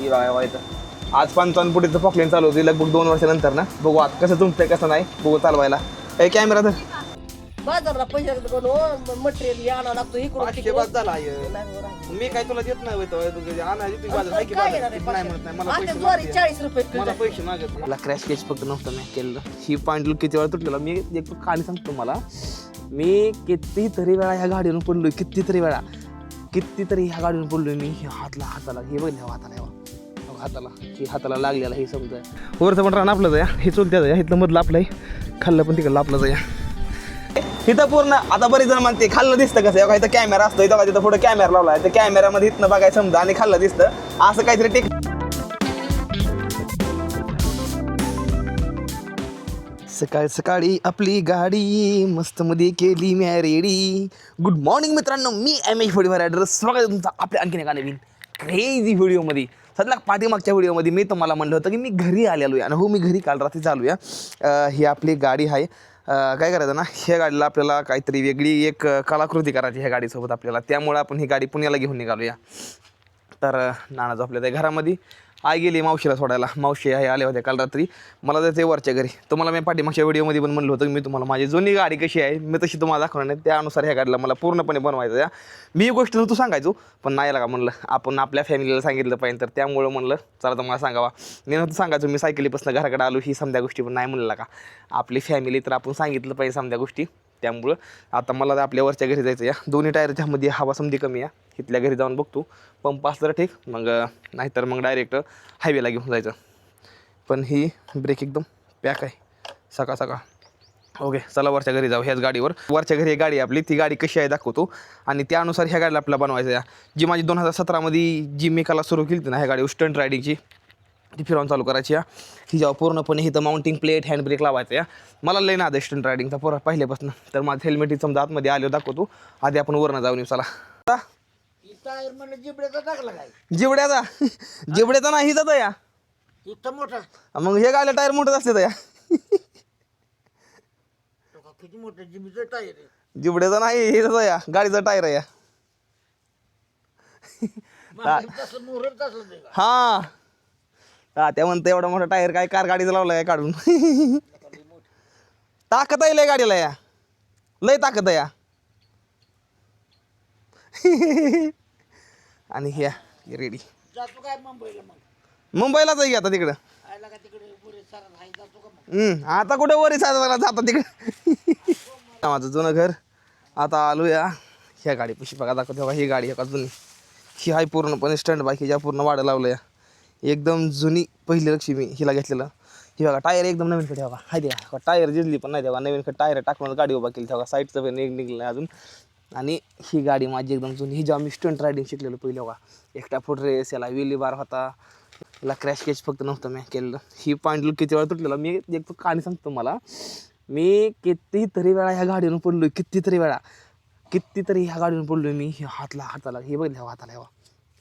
बघा इथं आज पंचावन्न फुटीचं पॉकलेन चालू होती लगभग दोन वर्षानंतर ना बघू आता कसं तुमचं कसं नाही बघू चालवायला ए कॅमेरा तर बाजारला पैसे करून मटेरियल आणावं लागतो इकडून पाचशे बाद तिकडून. झाला आहे. नाही बरं. मी काय तुला देत नाही होय तेव्हा. तू आणायची तुझी बाजार आहे की काय बाजार? येणार आहे नाही म्हणत नाही मला आता पैसे ज्वारी मागते. चाळीस रुपये किलो मला झाली. पैसे मागत मला क्रॅश केस फक्त नव्हतं मी केलं ही पॉईंट किती वेळा तुटलेला मी एक कहाणी सांगतो मला मी कितीतरी वेळा ह्या गाडीवरून पडलोय कितीतरी वेळा कितीतरी ह्या गाडीवरून पडलोय मी हे हातला हाताला हे बघ ह्या हाताला हाताला हे हाताला लागलेला हे समजा. वरचं पण रान आपलंच आहे हे चुलत्याच आहे इथलं मधलं आपलं आहे. खाल्लं पण तिकडलं आपलंच आहे इथं पूर्ण आता बरेच जण म्हणते खाल्लं दिसतं कसं? बघा इथं कॅमेरा असतो इथं तिथं पुढे कॅमेरा लावला. आहे त्या कॅमेऱ्यामध्ये इथनं बघायचं समजा आणि खाल्लं दिसतं. असं काहीतरी टेक सकाळ सकाळी आपली गाडी मस्त मध्ये केली मॅरेडी गुड मॉर्निंग मित्रांनो मी एम एच फुडीवर ॲड्रेस स्वागत तुमचं आपल्या आणखीन एका नवीन क्रेझी व्हिडिओमध्ये सदला पाठीमागच्या व्हिडिओमध्ये मी तुम्हाला म्हणलं होतं की मी घरी आलेलो आहे आणि हो मी घरी काल रात्री चालू आहे ही आपली गाडी आहे. काय करायचं ना ह्या गाडीला आपल्याला काहीतरी वेगळी एक कलाकृती करायची ह्या गाडीसोबत आपल्याला. त्यामुळं आपण ही गाडी पुण्याला घेऊन निघालूया. तर अ, नाना आपल्या त्या घरामध्ये. आई गेली मावशीला सोडायला. मावशी आहे आल्या होत्या काल रात्री. मला जायचं वरच्या घरी. तुम्हाला मी पाठीमागच्या व्हिडिओमध्ये पण म्हणलं होतं की मी तुम्हाला माझी जुनी गाडी कशी आहे मी तशी तुम्हाला दाखवणार नाही. त्यानुसार ह्या गाडीला मला पूर्णपणे बनवायचं या मी गोष्ट तू सांगायचो पण नाही लागा म्हणलं. आपण आपल्या फॅमिलीला सांगितलं पाहिजे तर त्यामुळं म्हणलं चला तर मला सांगावा. मी नव्हतं सांगायचो मी सायकलीपासून घराकडे आलो ही समध्या गोष्टी पण नाही म्हणलं का आपली फॅमिली तर आपण सांगितलं पाहिजे समध्या गोष्टी. त्यामुळं आता मला तर आपल्या वरच्या घरी जायचं या दोन्ही टायरच्यामध्ये हवा समधी कमी आहे. इथल्या घरी जाऊन बघतो. पंप असलं तर ठीक. मग नाहीतर मग डायरेक्ट हायवेला घेऊन जायचं. पण ही ब्रेक एकदम पॅक आहे. सकाळ सकाळ. ओके चला वरच्या घरी जाऊ ह्याच गाडीवर. वरच्या घरी एक गाडी आहे आपली. ती गाडी कशी आहे दाखवतो. आणि त्यानुसार ह्या गाडीला आपल्याला बनवायचं या जी माझी दोन हजार सतरामध्ये जी मी कला सुरू केली ना ह्या गाडी स्टंट रायडिंगची ती फिरवून चालू करायची या ही जेव्हा पूर्णपणे इथं माउंटिंग प्लेट हँड ब्रेक लावायचं या मला लय ना स्टंट रायडिंगचा पोरा पहिल्यापासून. तर माझं हेल्मेट समजा आतमध्ये आलो दाखवतो. आधी आपण वरनं जाऊन येऊ चला. जिबड्याचा जिबड्याचा? नाही जातो या. इथं मोठा. मग हे गायला टायर मोठं असते तर या. जिबड्याचा नाही हे जातो या. गाडीचा टायर आहे या. हा. हा त्या म्हणतं एवढा मोठा टायर काय कार गाडीचा लावला आहे काढून? ताकद आहे लय गाडीला या. लय ताकद आहे या. आणि ह्या रेडी जातो काय मुंबईला मग? मुंबईला जाई आता तिकडं? हम्म, आता कुठे वरी साधा जाता तिकडे? माझं जुनं घर. आता आलो या. ह्या गाडी पशी बघा दाखवतो ही गाडी आहे का जुनी ही आहे पूर्णपणे स्टँड बाईक पूर्ण वाढ लावलं या. एकदम जुनी पहिली लक्ष्मी हिला घेतलेलं. हे बघा टायर एकदम नवीन खट बघा. हाय द्या टायर जिजली पण नाही तेव्हा नवीन खट टायर टाकून गाडी उभा केली. तेव्हा साईडचं पण एक निघलं अजून. आणि ही गाडी माझी एकदम जुनी. ही जेव्हा मी स्टंट रायडिंग शिकलेलो पहिलं बघा. एकटा फुट रेस याला विली बार होता. याला क्रॅश केच फक्त नव्हतं मी केलेलं. ही पॉईंट किती वेळा तुटलेलं? मी एक कहाणी सांगतो मला मी कितीतरी वेळा ह्या गाडीवरून पडलो कितीतरी वेळा. कितीतरी ह्या गाडीवरून पडलो मी. हातला हाताला. हे बघितलं हाताला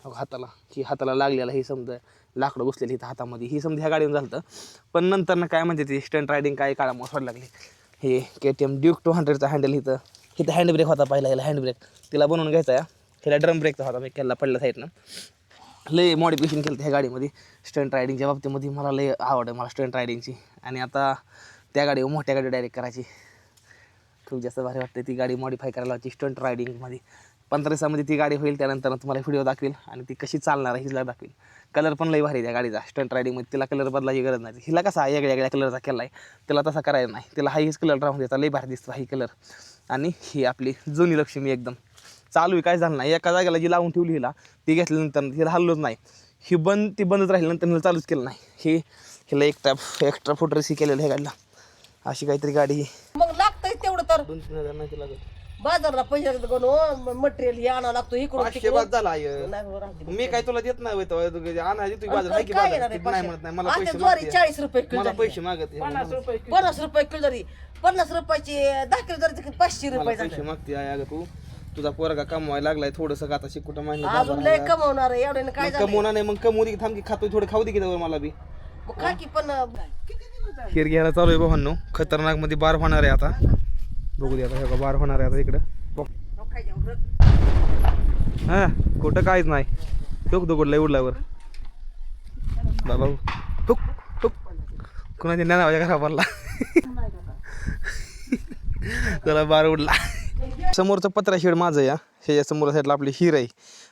हवा हाताला. ही हाताला लागलेला हे समजा. लाकडं घुसलेली इथं हातामध्ये. ही समजा ह्या गाडीवर झालं पण नंतर ना काय म्हणते ती? स्टंट रायडिंग काय काळामुळे सोड लागली? हे K T M Duke two हंड्रेडचा handle इथं. इथं हँड ब्रेक होता पहिला गेला हँड ब्रेक तिला बनवून घ्यायचा. या तिला ड्रम ब्रेकचा होता. मी केला पडला साईडनं लय मॉडिफिकेशन केलं ह्या गाडीमध्ये. स्टंट रायडिंगच्या बाबतीमध्ये मला लय आवड आहे मला स्टंट रायडिंगची आणि आता त्या गाडीवर मोठ्या गाडी डायरेक्ट करायची. खूप जास्त भारी वाटते ती गाडी मॉडिफाय करायला लावायची स्टंट रायडिंगमध्ये पंधरा दिवसामध्ये ती गाडी होईल त्यानंतर तुम्हाला व्हिडिओ दाखवेल आणि ती कशी चालणार आहे हिला दाखवेल कलर पण लई भारी त्या गाडीचा स्टंट रायडिंगमध्ये तिला कलर बदलायची गरज नाही. हिला कसा वेगळ्या वेगळ्या कलरचा केला आहे तिला तसा करायचा नाही. तिला हाच कलर राहून द्यायचा लई भारी दिसतो हाही कलर आणि ही आपली जुनी लक्ष्मी एकदम. चालू आहे काय झालं नाही. एका जागेला जी लावून ठेवली हिला ती घेतल्यानंतर हिला हल्लोच नाही. ही बंद ती बंदच राहिली नंतर हिला चालूच केलं नाही. ही हिला एक्स्ट्रा एक्स्ट्रा फुट रेसी केलेलं आहे गाडीला. अशी काहीतरी गाडी ही. मग लागतंय तेवढं तर. दोन तीन हजार नाही लागत. बाजारला पैसे मटेरियल आणावं लागतो इकडून पाचशे तिकडून. बाद झाला. नाही राहू दे. मी काय तुला देत नाही होय तेव्हा. तू आणायची तुझी बाजार आहे की काय बाजार येणार आहे ती नाही म्हणत नाही मला पैसे ज्वारी मागते. चाळीस रुपये किलो मला झाली. पैसे मागत आहे. पन्नास रुपये किलो जरी पन्नास रुपयाचे दहा किलो जरी पाचशे मला रुपये पैसे झाले मागते आहे अगं तू तुझा पोरगा कमवायला लागलाय थोडस आता शिकुट अजून लय कमवणार आहे एवढ्याने काय झालं कमवणार नाही मग कमवू दे की थांब की खातो थोडं खाऊ दे की त्यावर मला बी मग खा की पण खीर घ्यायला चालू आहे भावांनो खतरनाकमध्ये बार होणार आहे आता बघू दे आता हे बार होणार आहे आता इकडं. हा कुठं काहीच नाही. टुक दगड उडल्यावर. बाबा टुक टुक कुणाच्या ज्ञानाच्या घरा पडला. त्याला बार उडला. समोरचं पत्रा शेड माझं या ह्याच्या समोर साईडला आपली हिर आहे.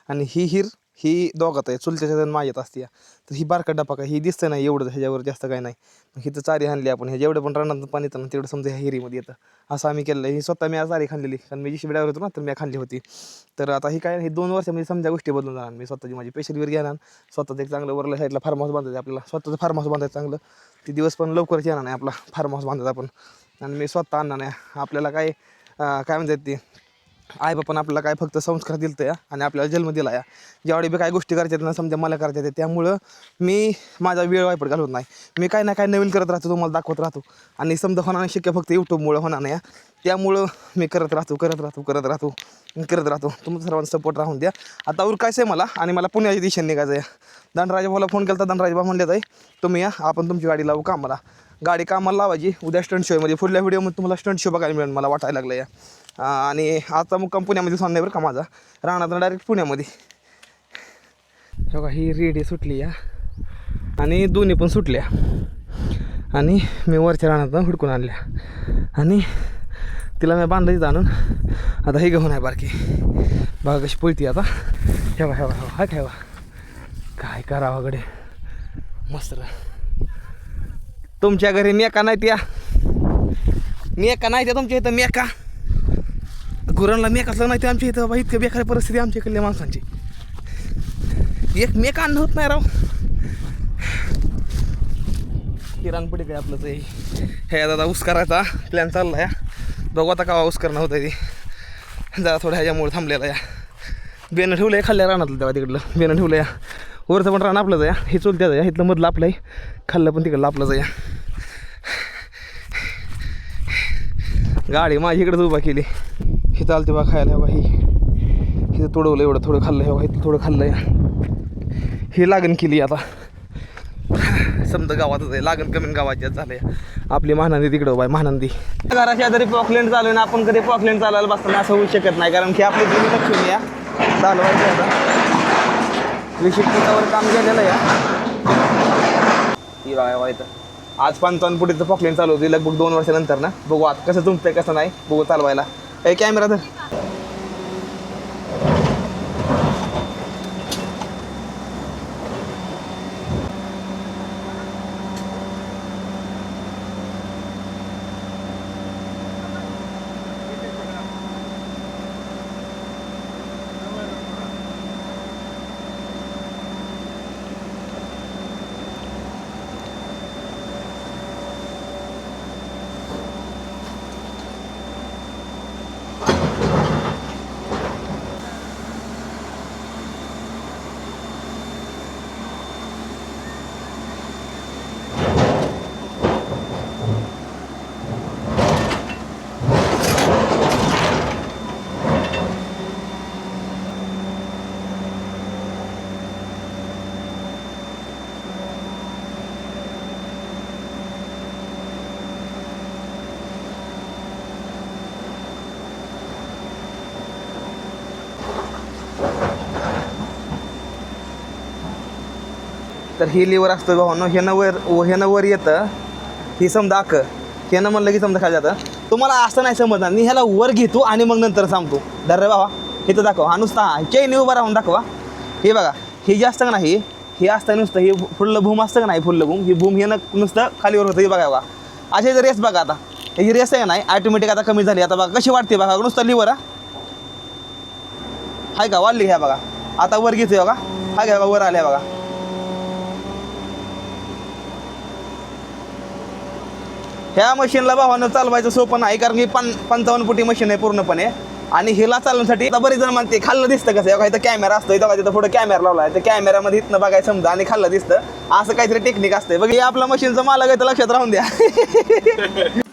आणि ही हिर ही दोघात आहे चुलत्याच्या जण माझ्यात असते तर ही बारका डबा काय ही दिसतं नाही एवढं ह्याच्यावर जास्त काय नाही. मग हिथं चारी आणली आपण ह्या जेवढं पण रानात पाणी येतं ना तेवढं समजा ह्या हिरीमध्ये येतं. असं आम्ही केलं ही स्वतः मी आज चारी खाल्लेली कारण मी जी शिबिडावर होतो ना तर मी खाल्ली होती. तर आता ही काय हे दोन वर्षामध्ये समजा गोष्टी बदलून जाणार. मी स्वतःची माझी पेशलवीर घेणार स्वतःचं एक चांगलं वरल्या साईडला फार्म हाऊस बांधायचं आपल्याला. स्वतःचं फार्म हाऊस बांधायचं चांगलं. ते दिवस पण लवकरच येणार नाही आपला फार्म हाऊस बांधायचा आपण. आणि मी स्वतः आणणार नाही. आपल्याला काय काय म्हणतात ते आई बापानं आपल्याला काय फक्त संस्कार दिलत या आणि आपल्याला जन्म दिला या. ज्यावेळी बी काय गोष्टी करायच्या आहेत ना समजा मला करायच्या आहेत त्यामुळं मी माझा वेळ वायपट घालवत नाही. मी काय ना काय नवीन करत राहतो तुम्हाला दाखवत राहतो. आणि समजा होणार नाही शक्य फक्त यूट्यूबमुळं होणार नाही या. त्यामुळं मी करत राहतो करत राहतो करत राहतो करत राहतो. तुम्ही सर्वांचा सपोर्ट राहून द्या. आता उरकायचं आहे मला आणि मला पुण्याच्या दिशेने निघायचं आहे. दंडराजा भाऊला फोन केला तर दंडराजा भाऊ म्हणले जाई तुम्ही या आपण तुमची गाडी लावू कामाला. गाडी कामाला लावायची. उद्या स्टंट शोमध्ये पुढल्या व्हिडिओमध्ये तुम्हाला स्टंट शो बघायला मिळेल मला वाटायला लागलं या. आणि आता मुक्काम पुण्यामध्ये सांगणार बरं का माझा. राहणार डायरेक्ट पुण्यामध्ये. हे बघा ही रेडी सुटली या. आणि दोन्ही पण सुटल्या. आणि मी वरच्या रानातून हुडकून आणल्या. आणि तिला मी बांधलं आणून. आता हे घेऊन आहे बारकी. बघा कशी पळती आता. ठेवा ठेवा ठेवा. हा ठेवा. काय करावं गडे मस्त. तुमच्या घरी मेका नाही त्या मेका नाही त्या तुमच्या इथं मेका. गुरांना मेक असलं नाही ते आमच्या इथं. बाबा इतकं बेकार परिस्थिती आमच्या इकडल्या माणसांची. एक मेक अन्न होत नाही राव. किराण काय आपलं ते हे दादा ऊस करायचा प्लॅन चालला या बघू आता का ऊस करणं होतं ते. जरा थोडं ह्याच्यामुळे थांबलेला या. बेनं ठेवलं आहे खाल्ल्या रानातलं तेव्हा तिकडलं. बेनं ठेवलं या. वरचं पण रान आपलंच जाया हे चुलत्याचं या इथलं मधलं आपलं आहे. खाल्लं पण तिकडलं आपलंच या गाडी माझी इकडंच उभा केली. ही चालते बा खायला. बा ही. हिथं तोडवलं एवढं. थोडं खाल्लं आहे बघा इथं थोडं खाल्लं या. ही लागण केली आता. समजा गावातच आहे लागण कमी गावाच्याच झालंय. आपली महानंदी तिकडं बाय महानंदी. घराच्या जरी पॉकलँड चालू ना आपण कधी पॉकलँड चालायला बसताना असं होऊ शकत नाही. कारण की आपली जुनी लक्ष्मी या. चालवायचं आता. विशिष्ट पिकावर काम केलेलं आहे. ती बघा बघा इथं. आज पंचावन्न फुटीचं पॉकलेन चालू होती. लगभग दोन वर्षानंतर ना. बघू आता कसं तुमचं कसं नाही. बघू चालवायला. ए कॅमेरा तर तर ही लिवर असतं भावानं. ह्यानं वर ह्यानं वर येतं. ही समजा अख ह्यानं म्हणलं की समजा खाली जातं. तुम्हाला असं नाही समजणार. मी ह्याला वर घेतो आणि मग नंतर सांगतो. धर रे बाबा हे तर दाखवा. हा नुसता हा. चैनी उभा राहून दाखवा. हे बघा. हे जे असतं का नाही हे असतं नुसतं? हे फुडलं भूम असतं का नाही फुडलं भूम? ही भूम ह्यानं नुसतं खालीवर होतं. हे बघा बघा अशी जर रेस बघा आता. ही रेस आहे नाही ऑटोमॅटिक आता कमी झाली. आता बघा कशी वाटते बघा. नुसतं लिवर आहे हाय का? वाढली ह्या बघा. आता वर घेते बघा. हाय का? बघा वर आल्या बघा. ह्या मशीनला भावानं चालवायचं सोपं नाही कारण की पं पंचावन्न फुटी मशीन आहे पूर्णपणे. आणि हिला चालवण्यासाठी आता बरेच जण म्हणते खाल्लं दिसतं कसं? बघा इथं कॅमेरा असतो इथं तिथं पुढे कॅमेरा लावला आहे. तर कॅमेरामध्ये इथनं बघायचं समजा आणि खाल्लं दिसतं. असं काहीतरी टेक्निक असतं बघ हे आपलं मशीनचं मालक आहे तर लक्षात राहून द्या.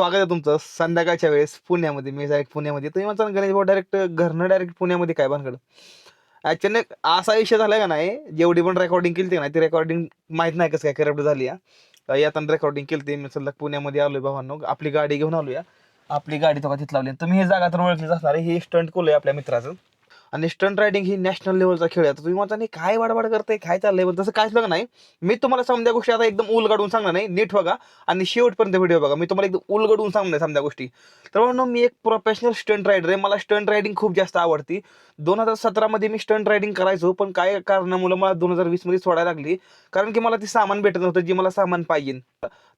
स्वागत आहे तुमचं. संध्याकाळच्या वेळेस पुण्यामध्ये मी डायरेक्ट पुण्यामध्ये. तुम्ही म्हणता गणेश भाऊ डायरेक्ट घरनं डायरेक्ट पुण्यामध्ये काय भानगड? ॲक्च्युली असा विषय झाला का नाही जेवढी पण रेकॉर्डिंग केली ना ती रेकॉर्डिंग माहीत नाही कसं काय करप्ट झाली या. येताना रेकॉर्डिंग केली ती मी सलग पुण्यामध्ये आलोय भावांनो आपली गाडी घेऊन आलो या. आपली गाडी तो तिथं लावली. तुम्ही हे जागा तर ओळखलीच असणार आहे. स्टंट कोल आहे आपल्या मित्राचं. आणि स्टंट रायडिंग ही नॅशनल लेवलचा खेळ आहे. तर तुम्ही म्हणता नाही काय वाडवाड करते काय चाललंय? पण तसं काहीच बघा नाही. मी तुम्हाला समजा गोष्टी आता एकदम उलगडून सांगणार नाही. नीट बघा. आणि शेवटपर्यंत व्हिडिओ बघा. मी तुम्हाला एकदम उलगडून सांगणार समजा गोष्टी. तर म्हणून मी एक प्रोफेशनल स्टंट रायडर आहे. मला स्टंट रायडिंग खूप जास्त आवडती. दोन हजार सतरामध्ये मी स्टंट रायडिंग करायचो पण काय कारणामुळे मला दोन हजार वीसमध्ये सोडायला लागली. कारण की मला ती सामान भेटत नव्हतं जी मला सामान पाहिजे.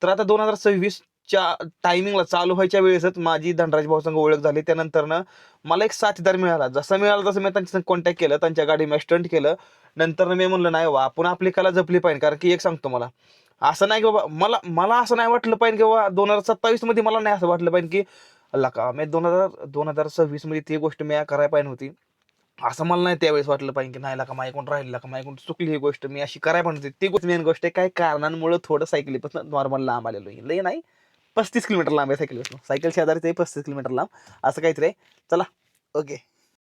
तर आता दोन हजार सव्वीस च्या टायमिंगला चालू व्हायच्या वेळेसच माझी धनराज भाऊ संघ ओळख झाली. त्यानंतरनं मला एक साथीदार मिळाला. जसा मिळाला तसं मी त्यांच्या कॉन्टॅक्ट केलं. त्यांच्या गाडी मी स्टंट केलं. नंतर मी म्हणलं नाही बाबा आपण आपली कला जपली पाहिजे. कारण की एक सांगतो मला असं नाही की बाबा मला मला असं नाही वाटलं पाहिजे की बाबा दोन हजार सत्तावीसमध्ये मला नाही असं वाटलं पाहिजे की अल्ला का मी दोन हजार दोन हजार सव्वीसमध्ये ती गोष्ट मी करायला पाहिजे होती असं मला नाही त्यावेळेस वाटलं पाहिजे की नाही का कोण राहिलं का माझ्याकडून चुकली ही गोष्ट. मी अशी करायला पाहिजे होती ती गोष्ट मेन गोष्ट आहे काय कारणांमुळे थोडं सायकलीपासून नॉर्मल लांब आलेलो लई लय नाही. पस्तीस किलोमीटर लांब आहे सायकल सायकल शेजारीच आहे पस्तीस किलोमीटर लांब. असं काहीतरी आहे. चला ओके.